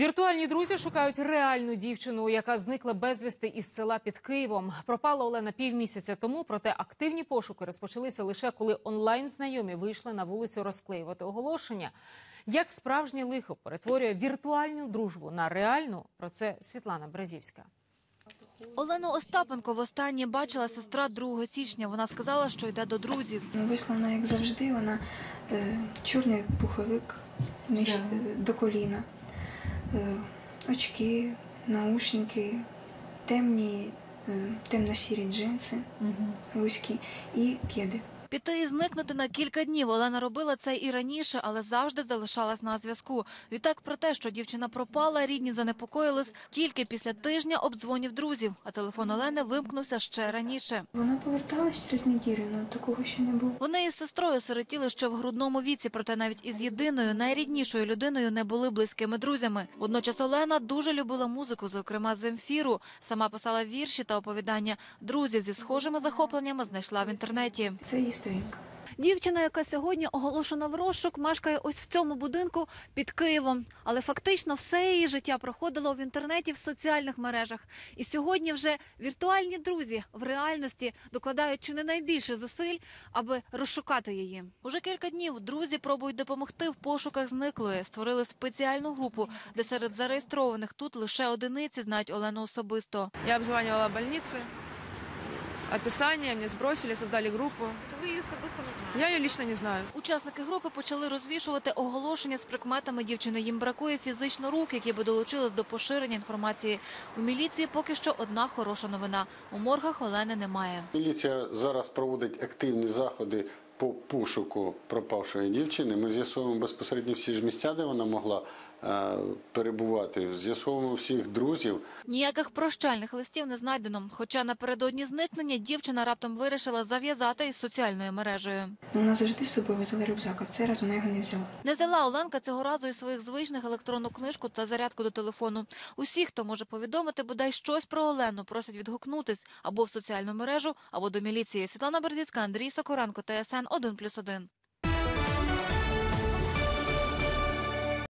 Віртуальні друзі шукають реальну дівчину, яка зникла безвісти із села під Києвом. Пропала Олена півмісяця тому, проте активні пошуки розпочалися лише коли онлайн знайомі вийшли на вулицю розклеювати оголошення. Як справжнє лихо перетворює віртуальну дружбу на реальну? Про це Світлана Бразівська. Олену Остапенко востаннє бачила сестра 2 січня. Вона сказала, що йде до друзів. Вийшла вона, як завжди, вона е, чорний пуховик е, до коліна, очки, наушники, темні, е, темно-сірі джинси, вузькі і кеди. Піти і зникнути на кілька днів. Олена робила це і раніше, але завжди залишалась на зв'язку. Відтак про те, що дівчина пропала, рідні занепокоїлись тільки після тижня обдзвонів друзів. А телефон Олени вимкнувся ще раніше. Вона поверталась через неділю, але такого ще не було. Вони із сестрою сиротіли ще в грудному віці, проте навіть із єдиною найріднішою людиною не були близькими друзями. Водночас Олена дуже любила музику, зокрема Земфіру. Сама писала вірші та оповідання. Друзів зі схожими захопленнями знайшла в інтернеті. Це сторінка. Дівчина, яка сьогодні оголошена в розшук, мешкає ось в цьому будинку під Києвом. Але фактично все її життя проходило в інтернеті в соціальних мережах. І сьогодні вже віртуальні друзі в реальності докладають чи не найбільше зусиль, аби розшукати її. Уже кілька днів друзі пробують допомогти в пошуках зниклої. Створили спеціальну групу, де серед зареєстрованих тут лише одиниці знають Олену особисто. Я обзванивала больницы, описание, мне сбросили, создали группу. Ви її особисто не знаєте? Я ее лично не знаю. Учасники групи почали розвішувати оголошення з прикметами дівчини. Їм бракує фізично рук, які би долучились до поширення інформації. У міліції поки що одна хороша новина. У моргах Олени немає. Міліція зараз проводить активні заходи по пошуку пропавшої дівчини. Ми з'ясовуємо безпосередньо всі ж місця, де вона могла перебувати. З'ясовуємо всіх друзів. Ніяких прощальних листів не знайдено. Хоча напередодні зникнення дівчина раптом вирішила зав'язати із соціальною мережею. Ну, вона завжди з собою взяла рюкзак, а в цей раз вона його не взяла. Не взяла Оленка цього разу і своїх звичних електронну книжку та зарядку до телефону. Усі, хто може повідомити бодай щось про Олену, просять відгукнутись або в соціальну мережу, або до міліції. Світлана Берзіцька, Андрій Сокоренко, ТСН 1+,1.